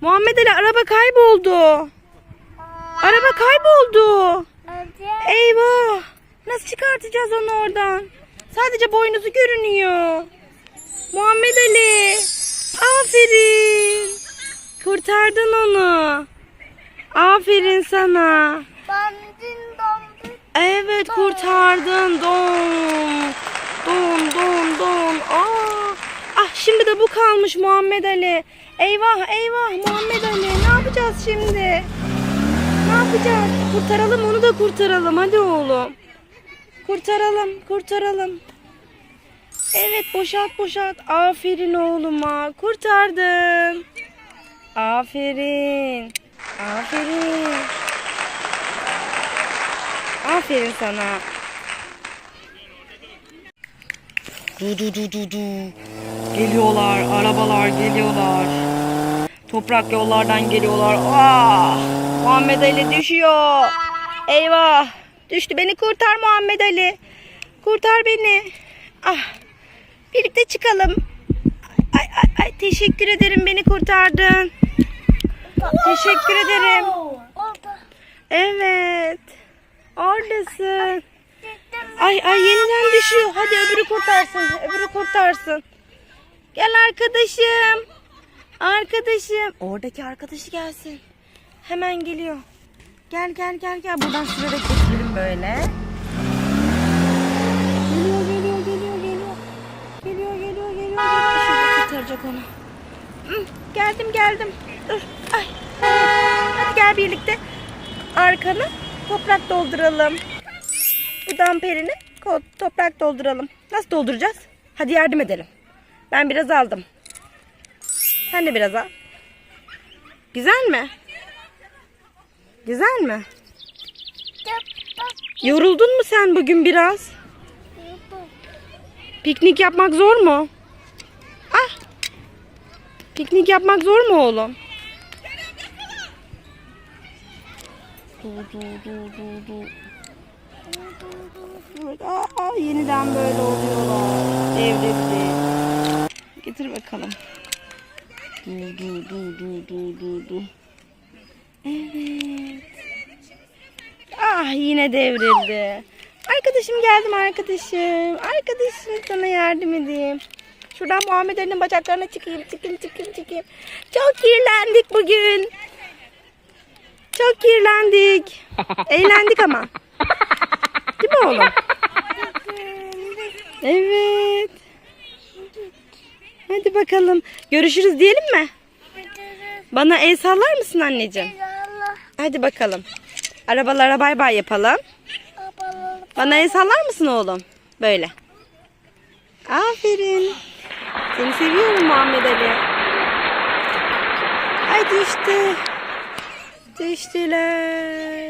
Muhammed Ali araba kayboldu. Araba kayboldu. Eyvah. Nasıl çıkartacağız onu oradan? Sadece boynuzu görünüyor. Muhammed Ali. Aferin. Kurtardın onu. Aferin sana. Evet kurtardın. Don. Don don don. Şimdi de bu kalmış Muhammed Ali. Eyvah eyvah Muhammed Ali. Ne yapacağız şimdi? Ne yapacağız? Kurtaralım onu da kurtaralım. Hadi oğlum. Kurtaralım, kurtaralım. Evet boşalt boşalt. Aferin oğluma. Kurtardın. Aferin. Aferin. Aferin sana. Du du du du du. Geliyorlar, arabalar geliyorlar. Toprak yollardan geliyorlar. Ah! Muhammed Ali düşüyor. Eyvah! Düştü. Beni kurtar Muhammed Ali. Kurtar beni. Ah! Birlikte çıkalım. Ay ay ay teşekkür ederim beni kurtardın. Teşekkür ederim. Evet. Oradasın. Ay ay yeniden düşüyor. Hadi öbürü kurtarsın. Öbürü kurtarsın. Gel arkadaşım. Arkadaşım. Oradaki arkadaşı gelsin. Hemen geliyor. Gel gel gel gel. Buradan sürarak getirelim böyle. Geliyor geliyor geliyor geliyor. Geliyor geliyor geliyor. Şurada kurtaracak onu. Geldim geldim. Dur. Ay. Hadi gel birlikte. Arkanı toprak dolduralım. Bu damperini toprak dolduralım. Nasıl dolduracağız? Hadi yardım edelim. Ben biraz aldım. Sen de biraz al. Güzel mi? Güzel mi? Yoruldun mu sen bugün biraz? Piknik yapmak zor mu? Ah. Piknik yapmak zor mu oğlum? Du, du, du, du, du. Evet, aa, yeniden böyle oluyorlar. Devrildi. Getir bakalım. Du, du, du, du, du, du, du. Evet. Ah yine devrildi. Arkadaşım geldim arkadaşım. Arkadaşım sana yardım edeyim. Şuradan Muhammed Ali'nin bacaklarına çıkayım, çıkayım, çıkayım, çıkayım. Çok kirlendik bugün. Çok kirlendik. Eğlendik ama. Değil mi oğlum? Evet. Hadi bakalım. Görüşürüz diyelim mi? Bana el sallar mısın anneciğim? Hadi bakalım. Arabalara bay bay yapalım. Bana el sallar mısın oğlum? Böyle. Aferin. Seni seviyorum Muhammed Ali. Ay düştü. Düştüler.